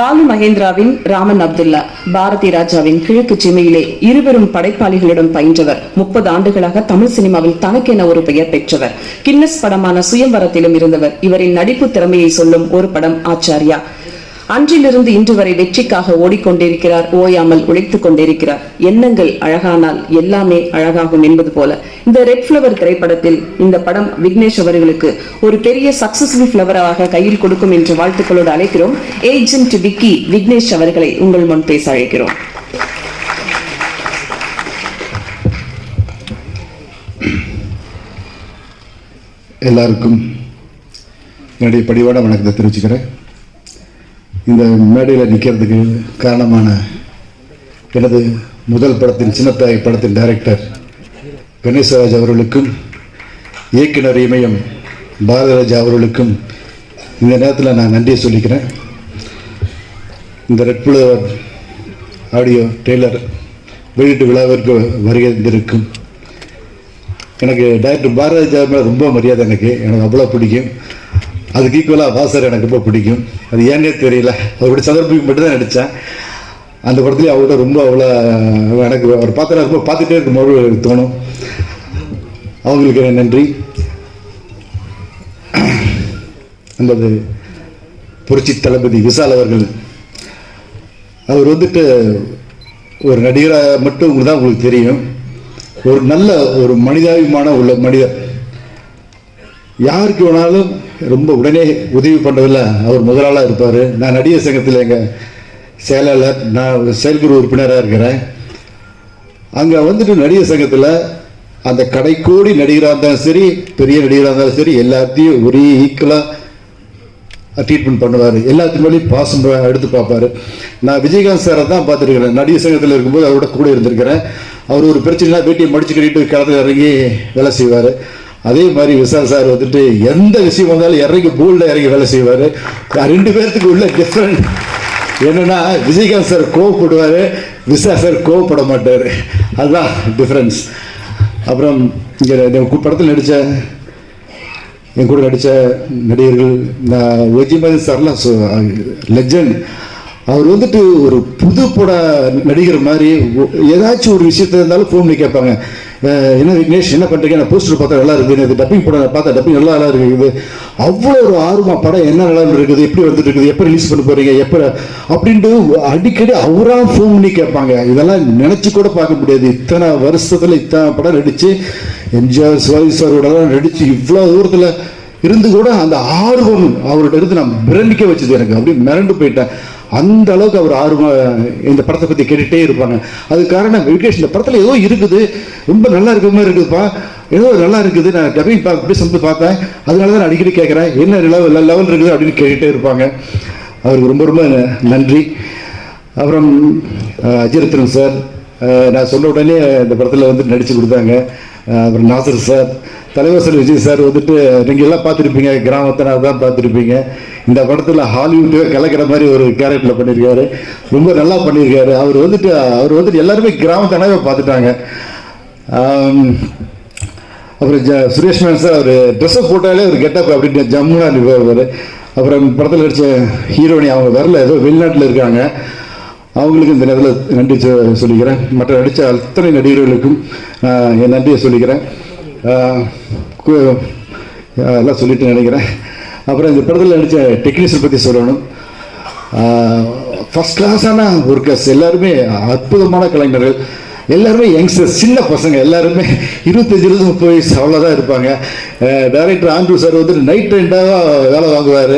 பாலு மகேந்திராவின் ராமன் அப்துல்லா பாரதி ராஜாவின் கிழக்கு சிமையிலே இருவரும் படைப்பாளிகளிடம் பயின்றவர். முப்பது ஆண்டுகளாக தமிழ் சினிமாவில் தனக்கென ஒரு பெயர் பெற்றவர். கின்னஸ் படமான சுயம்பரத்திலும் இருந்தவர். இவரின் நடிப்பு திறமையை சொல்லும் ஒரு படம் ஆச்சாரியா. அன்றிலிருந்து இன்று வரை வெற்றிக்காக ஓடிக்கொண்டிருக்கிறார் ஓயாமல் உழைத்துக் கொண்டிருக்கிறார். எண்ணங்கள் அழகானால் எல்லாமே அழகாகும் என்பது போல. இந்த ரெட் ஃபிளவர் திரைப்படத்தில் இந்த படம் விக்னேஷ் அவர்களுக்கு ஒரு பெரிய சக்சஸ்ஃபுல் ஃபிளவராக கையில் கொடுக்கும் என்ற வாழ்த்துக்களோடு அழைக்கிறோம். ஏஜென்ட் விக்கி விக்னேஷ் அவர்களை உங்கள் முன் பேச அழைக்கிறோம். எல்லாருக்கும் என்னுடைய படிவான வணக்கத்தை தெரிவிச்சுக்கிறேன். இந்த மேடையில் நிற்கிறதுக்கு காரணமான எனது முதல் படத்தின் சின்னத்தாய் படத்தின் டைரக்டர் கணேசராஜ் அவர்களுக்கும் இயக்குனர் இமயம் பாரதராஜா அவர்களுக்கும் இந்த நேரத்தில் நான் நன்றியை சொல்லிக்கிறேன். இந்த ரெட் புலவர் ஆடியோ டெய்லர் வெளியீட்டு விழாவிற்கு வருகின்றிருக்கும் எனக்கு டாக்டர் பாரதிராஜா மேலே ரொம்ப மரியாதை எனக்கு. எனக்கு அவ்வளோ பிடிக்கும். அதுக்கு ஈக்குவலாக வாசர் எனக்கு ரொம்ப பிடிக்கும். அது ஏன்னே தெரியல. அவருடைய சந்தர்ப்பம் மட்டும்தான் நடித்தேன் அந்த படத்துலேயே அவர்கிட்ட ரொம்ப அவ்வளோ எனக்கு அவர் பார்த்தா ரொம்ப பார்த்துட்டே இருக்கும் எனக்கு தோணும். அவங்களுக்கு நன்றி. நமது புரட்சி தளபதி விசால் அவர்கள். அவர் வந்துட்டு ஒரு நடிகராக மட்டும் தான் உங்களுக்கு தெரியும். ஒரு நல்ல ஒரு மனிதாபிமான உள்ள மனிதர். யாருக்கு வேணாலும் ரொம்ப உடனே உதவி பண்ணதில்ல அவர் முதலாளாக இருப்பார். நான் நடிகர் சங்கத்தில் எங்கள் செயலாளர் நான் செயல்குழு உறுப்பினராக இருக்கிறேன். அங்கே வந்துட்டு நடிகர் சங்கத்தில் அந்த கடைக்கோடி நடிகராக இருந்தாலும் சரி பெரிய நடிகராக இருந்தாலும் சரி எல்லாத்தையும் ஒரே ஈக்குவலாக ட்ரீட்மெண்ட் பண்ணுவார். எல்லாத்துக்கு மேலேயும் பாசம் எடுத்து பார்ப்பார். நான் விஜயகாந்த் சாரை தான் பார்த்துருக்கிறேன். நடிகர் சங்கத்தில் இருக்கும்போது அவரோட கூட இருந்திருக்கிறேன். அவர் ஒரு பிரச்சனைனா வேட்டியை மடிச்சு கட்டிட்டு களத்தில் இறங்கி வேலை செய்வார். அதே மாதிரி விசால் சார் வந்துட்டு எந்த விஷயம் வந்தாலும் இறங்கி பூலில் இறங்கி வேலை செய்வார். ரெண்டு பேர்த்துக்கு உள்ள டிஃப்ரெண்ட் என்னென்னா விஜயகாந்த் சார் கோவப்படுவார் விசா சார் கோவப்பட மாட்டார். அதுதான் டிஃப்ரென்ஸ் அப்புறம் இங்கே படத்தில் நடித்த என் கூட நடித்த நடிகர்கள் நான் ஒஜிமதி சார்லாம் லெஜண்ட் அவர் வந்துட்டு ஒரு புது பட நடிகர் மாதிரி ஏதாச்சும் ஒரு விஷயத்த இருந்தாலும் ஃபோன் பண்ணி கேட்பாங்க. என்ன விக்னேஷ் என்ன பண்ணுறீங்க நான் போஸ்டர் பார்த்தா நல்லா இருக்குது இது டப்பிங் படம் பார்த்தா டப்பிங் நல்லா நல்லா இருக்குது அவ்வளோ ஒரு ஆர்வம் படம் என்ன நல்லா இருக்குது எப்படி வந்துட்டு இருக்குது எப்போ ரிலீஸ் பண்ண போகிறீங்க எப்போ அப்படின்ட்டு அடிக்கடி அவராக ஃபோன் பண்ணி கேட்பாங்க. இதெல்லாம் நினச்சி கூட பார்க்க முடியாது. இத்தனை வருஷத்தில் இத்தனை படம் நடித்து எம்ஜிஆர் சிவாஜி சாரோடலாம் நடித்து இவ்வளோ தூரத்தில் இருந்து கூட அந்த ஆர்வம் அவர்கிட்ட இருந்து நான் பிரமிக்க வச்சது எனக்கு. அப்படியே மிரண்டு போயிட்டேன். அந்த அளவுக்கு அவர் ஆர்வம் இந்த படத்தை பற்றி கேட்டுகிட்டே இருப்பாங்க. அது காரணம் விகேஷ் இந்த படத்தில் ஏதோ இருக்குது. ரொம்ப நல்லா இருக்கிற மாதிரி இருக்குதுப்பா. ஏதோ நல்லா இருக்குது. நான் டப்பிங் பா அப்படி சொல்லி பார்த்தேன் அதனால தான் நான் அடிக்கடி கேட்குறேன் என்ன லெவல் லெவல் இருக்குது அப்படின்னு கேட்டுகிட்டே இருப்பாங்க. அவருக்கு ரொம்ப ரொம்ப நன்றி. அப்புறம் அஹ், சார் நான் சொன்ன உடனே இந்த படத்தில் வந்து நடித்து கொடுத்தாங்க. அப்புறம் நாசர் சார் தலைவர் சார் விஜய் சார் வந்துட்டு நீங்கள் எல்லாம் பார்த்துருப்பீங்க கிராமத்தினா தான் பார்த்துருப்பீங்க. இந்த படத்தில் ஹாலிவுட்டே கலக்கிற மாதிரி ஒரு கேரக்டரில் பண்ணியிருக்காரு ரொம்ப நல்லா பண்ணியிருக்காரு அவர் வந்துட்டு அவர் வந்துட்டு எல்லாருமே கிராமத்தனாவே பார்த்துட்டாங்க. அப்புறம் ஜ சுரேஷ் மேன் சார் அவர் ட்ரெஸ்ஸை போட்டாலே ஒரு கெட்டப் அப்படின்னு ஜம்முனா நிற்பார் அப்புறம் படத்தில் நடித்த ஹீரோனி அவங்க வரல ஏதோ வெளிநாட்டில் இருக்காங்க. அவங்களுக்கு இந்த நேரத்தில் நன்றி சொல்லிக்கிறேன். மற்ற நடித்த அத்தனை நடிகர்களுக்கும் என் நன்றியை சொல்லிக்கிறேன். எல்லாம் சொல்லிட்டு நினைக்கிறேன். அப்புறம் இந்த படத்தில் நடித்த டெக்னீஷியன் பற்றி சொல்லணும். ஃபஸ்ட் கிளாஸான ஒர்க்கர்ஸ் எல்லாருமே அற்புதமான கலைஞர்கள். எல்லாருமே யங்ஸ்டர்ஸ் சின்ன பசங்க. எல்லாருமே இருபது முப்பது வயசு அவ்வளோதான் இருப்பாங்க. டைரக்டர் ஆண்ட்ரூ சார் வந்துட்டு நைட் ரெண்டாக வேலை வாங்குவார்.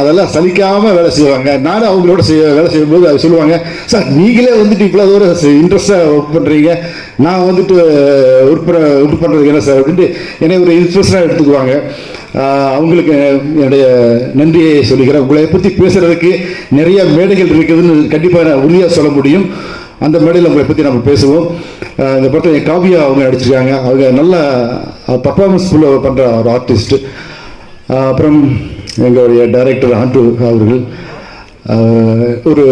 அதெல்லாம் சலிக்காமல் வேலை செய்வாங்க. நானும் அவங்களோட செய்ய வேலை செய்யும்போது அது சொல்லுவாங்க சார் நீங்களே வந்துட்டு இவ்வளோ தூரம் இன்ட்ரெஸ்டாக ஒர்க் பண்ணுறீங்க நான் வந்துட்டு ஒர்க் பண்ண ஒர்க் பண்ணுறதுக்கு என்ன சார்? அப்படின்ட்டு என்னை ஒரு இன்ட்ரெஸ்டாக எடுத்துக்குவாங்க. அவங்களுக்கு என்னுடைய நன்றியை சொல்லிக்கிறேன். உங்களை பற்றி பேசுகிறதுக்கு நிறைய மேடைகள் இருக்குதுன்னு கண்டிப்பாக நான் உறுதியாக சொல்ல முடியும். அந்த மேடையில் உங்களை பற்றி நம்ம பேசுவோம். இந்த படத்தில் என் காவியா அவங்க நடிச்சிருக்காங்க. அவங்க நல்ல பர்ஃபார்மன்ஸ் பண்ணுற ஒரு ஆர்டிஸ்ட்டு அப்புறம் எங்களுடைய டைரக்டர் ஆண்டு அவர்கள் ஒரு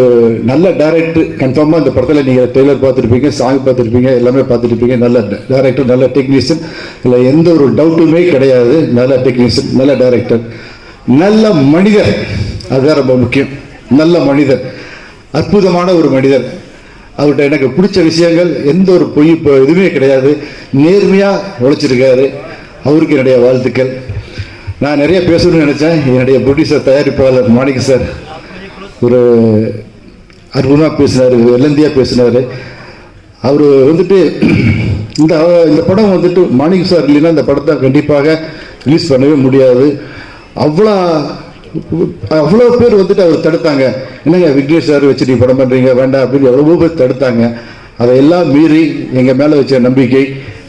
நல்ல டைரக்டர் கன்ஃபார்மாக இந்த படத்தில் நீங்கள் டெய்லர் பார்த்துருப்பீங்க சாங் பார்த்துருப்பீங்க எல்லாமே பார்த்துருப்பீங்க. நல்ல டைரக்டர் நல்ல டெக்னீஷியன் இல்லை எந்த ஒரு டவுட்டுமே கிடையாது. நல்ல டெக்னீஷியன் நல்ல டைரக்டர் நல்ல மனிதர். அதுதான் ரொம்ப முக்கியம். நல்ல மனிதர். அற்புதமான ஒரு மனிதர். அவர்கிட்ட எனக்கு பிடிச்ச விஷயங்கள் எந்த ஒரு பொய் இப்போ எதுவுமே கிடையாது. நேர்மையாக உழைச்சிருக்காரு. அவருக்கு என்னுடைய வாழ்த்துக்கள். நான் நிறைய பேசணும்னு நினச்சேன். என்னுடைய ப்ரொடியூசர் தயாரிப்பாளர் மாணிக்க சார். ஒரு அற்புதமாக பேசினார் வெள்ளந்தியாக பேசினார். அவர் வந்துட்டு இந்த இந்த படம் வந்துட்டு மாணிக் சார் இல்லைன்னா இந்த படத்தை கண்டிப்பாக ரிலீஸ் பண்ணவே முடியாது. அவ்வளோ அவ்வளோ பேர் வந்துட்டு அவர் தடுத்தாங்க. என்னங்க விக்னேஷ் சார் வச்சு நீ படம் பண்ணுறீங்க வேண்டாம் அப்படின்னு எவ்வளவோ பேர் தடுத்தாங்க. அதையெல்லாம் மீறி எங்கள் மேலே வச்ச நம்பிக்கை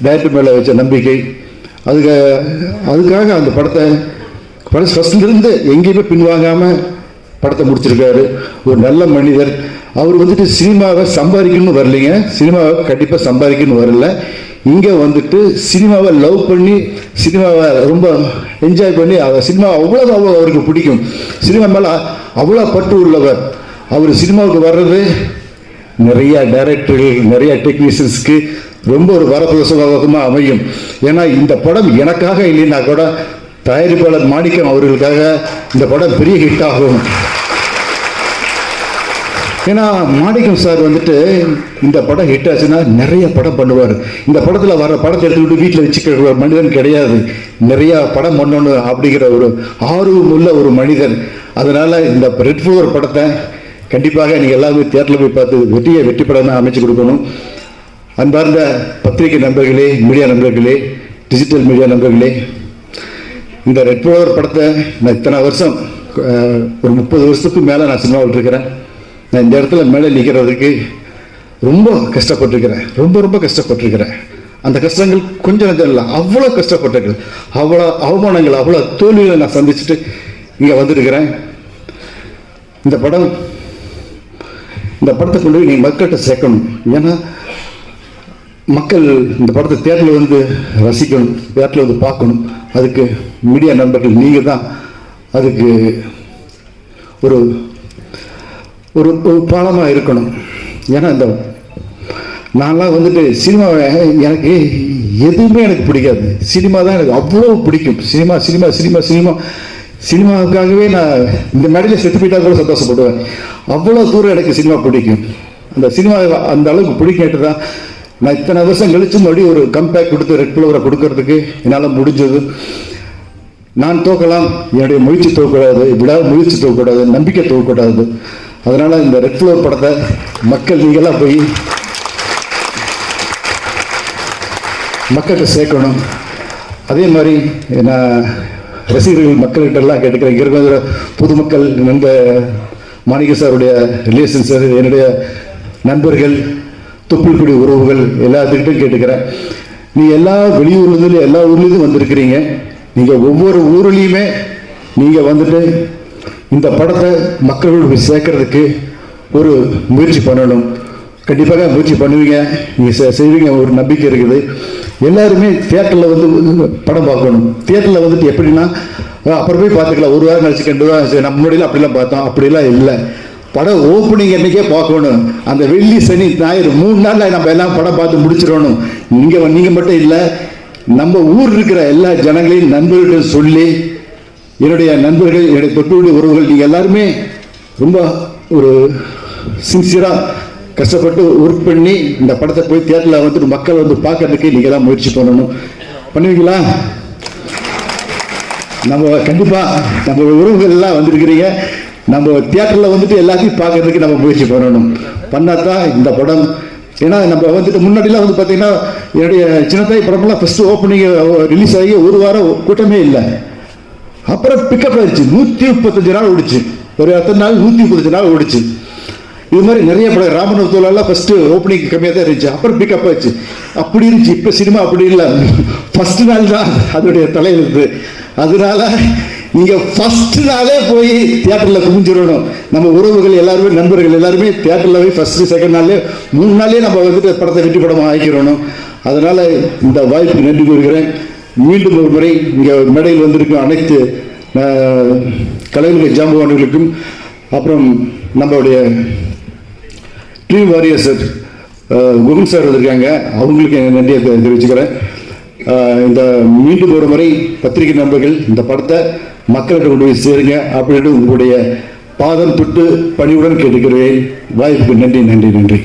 டேரக்டர் மேலே வச்ச நம்பிக்கை அதுக்கு அதுக்காக அந்த படத்தை படம் ஃபஸ்ட்லேருந்து எங்கேயுமே பின்வாங்காமல் படத்தை முடிச்சிருக்காரு. ஒரு நல்ல மனிதர். அவர் வந்துட்டு சினிமாவை சம்பாதிக்கணும்னு வரலைங்க. சினிமாவை கண்டிப்பாக சம்பாதிக்கணும்னு வரல. இங்கே வந்துட்டு சினிமாவை லவ் பண்ணி சினிமாவை ரொம்ப என்ஜாய் பண்ணி அவர் சினிமா அவ்வளோ அவ்வளோ அவருக்கு பிடிக்கும். சினிமா மேலே அவ்வளோ பட்டு உள்ளவர். அவர் சினிமாவுக்கு வர்றது நிறையா டைரக்டர்கள் நிறைய டெக்னீஷியன்ஸ்க்கு ரொம்ப ஒரு வரப்பிரசாதமாக அமையும். ஏன்னா இந்த படம் எனக்காக இல்லைன்னா கூட தயாரிப்பாளர் மாணிக்கம் அவர்களுக்காக இந்த படம் பெரிய ஹிட் ஆகும். ஏன்னா மாணிக்கம் சார் வந்துட்டு இந்த படம் ஹிட் ஆச்சுன்னா நிறைய படம் பண்ணுவார். இந்த படத்தில் வர படத்தை எடுத்துக்கிட்டு வீட்டில் வச்சுக்கிற மனிதன் கிடையாது. நிறையா படம் பண்ணணும் அப்படிங்கிற ஒரு ஆர்வம் உள்ள ஒரு மனிதன். அதனால் இந்த ரெட் ஃபோர் படத்தை கண்டிப்பாக நீங்கள் எல்லாருமே தேட்டரில் போய் பார்த்து வெற்றியை வெற்றி படமாக அமைச்சு கொடுக்கணும். அன்பார்ந்த பத்திரிகை நண்பர்களே மீடியா நண்பர்களே டிஜிட்டல் மீடியா நண்பர்களே இந்த ரெட் ஃபோர் படத்தை நான் இத்தனை வருஷம் ஒரு முப்பது வருஷத்துக்கு மேலே நான் சினிமா விட்டுருக்கிறேன் நான் இந்த இடத்துல மேலே நிற்கிறதுக்கு ரொம்ப கஷ்டப்பட்டிருக்கிறேன். ரொம்ப ரொம்ப கஷ்டப்பட்டிருக்கிறேன். அந்த கஷ்டங்கள் கொஞ்சம் நஞ்சம் இல்லை அவ்வளோ கஷ்டப்பட்டிருக்கிறேன். அவ்வளோ அவமானங்கள் அவ்வளோ தோல்விகளை நான் சந்திச்சுட்டு இங்கே வந்திருக்கிறேன். இந்த படம் இந்த படத்தை கொண்டு போய் நீங்கள் மக்கள்கிட்ட சேர்க்கணும். ஏன்னா மக்கள் இந்த படத்தை தேட்டரில் வந்து ரசிக்கணும் தேட்டரில் வந்து பார்க்கணும். அதுக்கு மீடியா நண்பர்கள் நீங்கள் தான் அதுக்கு ஒரு ஒரு பாலமாக இருக்கணும். ஏன்னா இந்த நான்லாம் வந்துட்டு சினிமா எனக்கு எதுவுமே எனக்கு பிடிக்காது. சினிமா தான் எனக்கு அவ்வளோ பிடிக்கும். Cinema cinema cinema cinema. சினிமாவுக்காகவே நான் இந்த மேடையில் செத்து போயிட்டா கூட சந்தோஷப்படுவேன். அவ்வளோ தூரம் எனக்கு சினிமா பிடிக்கும். அந்த சினிமா அந்த அளவுக்கு பிடிக்கிட்டு தான் நான் இத்தனை வருஷம் கழிச்சு மறுபடியும் ஒரு கம்பேக் கொடுத்து ரெட் ஃப்ளவரை கொடுக்கறதுக்கு என்னால் முடிஞ்சது. நான் தோக்கலாம் என்னுடைய முயற்சி தோக்கக்கூடாது விடாத முயற்சி தோக்கக்கூடாது நம்பிக்கை தோக்கக்கூடாது அதனால் இந்த ரெட் ஃப்ளவர் படத்தை மக்கள் நீங்களாக போய் மக்கள்கிட்ட சேர்க்கணும். அதே மாதிரி நான் ரசிகர்கள் மக்கள்கிட்ட எல்லாம் கேட்டுக்கிறேன். இங்கே இருக்கிற பொதுமக்கள் நண்ப மாணிக்க சாருடைய ரிலேஷன் சார் என்னுடைய நண்பர்கள் தொப்புள்குடி உறவுகள் எல்லாத்துக்கிட்டும் கேட்டுக்கிறேன். நீ எல்லா வெளியூர்லேருந்து எல்லா ஊர்லேருந்து வந்திருக்கிறீங்க. நீங்கள் ஒவ்வொரு ஊர்லேயுமே நீங்கள் வந்துட்டு இந்த படத்தை மக்களுக்கு சேர்க்கறதுக்கு ஒரு முயற்சி பண்ணணும். கண்டிப்பாக முயற்சி பண்ணுவீங்க. நீங்கள் செய்வீங்க. ஒரு நம்பிக்கை இருக்குது. எல்லாருமே தியேட்டரில் வந்து படம் பார்க்கணும். தியேட்டரில் வந்துட்டு எப்படின்னா அப்புறம் போய் பார்த்துக்கலாம். ஒரு வாரம் கழிச்சு ரெண்டு வாரம் கழிச்சு. நம்ம முன்னாடிலாம் அப்படிலாம் பார்த்தோம். அப்படிலாம் இல்லை. படம் ஓப்பனிங் அன்னைக்கே பார்க்கணும். அந்த வெள்ளி சனி ஞாயிறு மூணு நாளில் நம்ம எல்லாம் படம் பார்த்து முடிச்சிடணும். நீங்கள் நீங்கள் மட்டும் இல்லை நம்ம ஊர் இருக்கிற எல்லா ஜனங்களையும் நண்பர்களிடம் சொல்லி என்னுடைய நண்பர்கள் என்னுடைய தொட்டுடைய உறவுகள் நீங்கள் எல்லாருமே ரொம்ப ஒரு சின்சியராக கஷ்டப்பட்டு ஒர்க் பண்ணி இந்த படத்தை போய் தேட்டரில் வந்துட்டு மக்கள் வந்து பார்க்கறதுக்கு நீங்கள் தான் முயற்சி பண்ணணும். பண்ணுவீங்களா? நம்ம கண்டிப்பாக நம்ம உறவுகள் எல்லாம் வந்திருக்கிறீங்க. நம்ம தியேட்டரில் வந்துட்டு எல்லாத்தையும் பார்க்கறதுக்கு நம்ம முயற்சி பண்ணணும். பண்ணால் தான் இந்த படம் ஏன்னா நம்ம வந்துட்டு முன்னாடிலாம் வந்து பார்த்தீங்கன்னா என்னுடைய சின்னத்தாய் படமெல்லாம் ஃபஸ்ட்டு ஓப்பனிங் ரிலீஸ் ஆகி ஒரு வாரம் கூட்டமே இல்லை. அப்புறம் பிக்கப் ஆயிடுச்சு நூற்றி முப்பத்தஞ்சு நாள் ஓடிச்சு. ஒரு எத்தனை நாள் நூற்றி முப்பத்தஞ்சு நாள் ஓடிச்சு. இது மாதிரி நிறைய படம். ராமநாதத்துலாம் ஃபஸ்ட்டு ஓப்பனிங் கம்மியாக தான் இருந்துச்சு. அப்புறம் பிக்கப் ஆச்சு. அப்படி இருந்துச்சு. இப்போ சினிமா அப்படி இல்லை. ஃபஸ்ட்டு நாள் தான் அதோடைய தலையெழுத்து. அதனால நீங்கள் ஃபர்ஸ்ட் நாளே போய் தியேட்டரில் குவிஞ்சிடணும். நம்ம உறவுகள் எல்லாருமே நண்பர்கள் எல்லாருமே தியேட்டரில் போய் ஃபஸ்ட்டு செகண்ட் நாளே மூணு நாளே நம்ம வந்துட்டு படத்தை வெற்றி படமாக ஆக்கிடணும். அதனால் இந்த வாய்ப்புக்கு நன்றி கூறுகிறேன். மீண்டும் ஒரு முறை இங்கே மேடையில் வந்திருக்கும் அனைத்து கலைஞர்கள் ஜாம்பவான்களுக்கும் அப்புறம் நம்மளுடைய Dream Warrior sir Guru sir வந்திருக்காங்க. அவங்களுக்கு என் நன்றியை தெரிவிச்சுக்கிறேன். இந்த மீண்டும் ஒரு முறை பத்திரிகை நண்பர்கள் இந்த படத்தை மக்கள்கிட்ட கொண்டு போய் சேருங்க அப்படின்னு உங்களுடைய பாதம் தொட்டு பணிவுடன் கேட்டுக்கிறேன். வாய்ப்புக்கு நன்றி நன்றி நன்றி.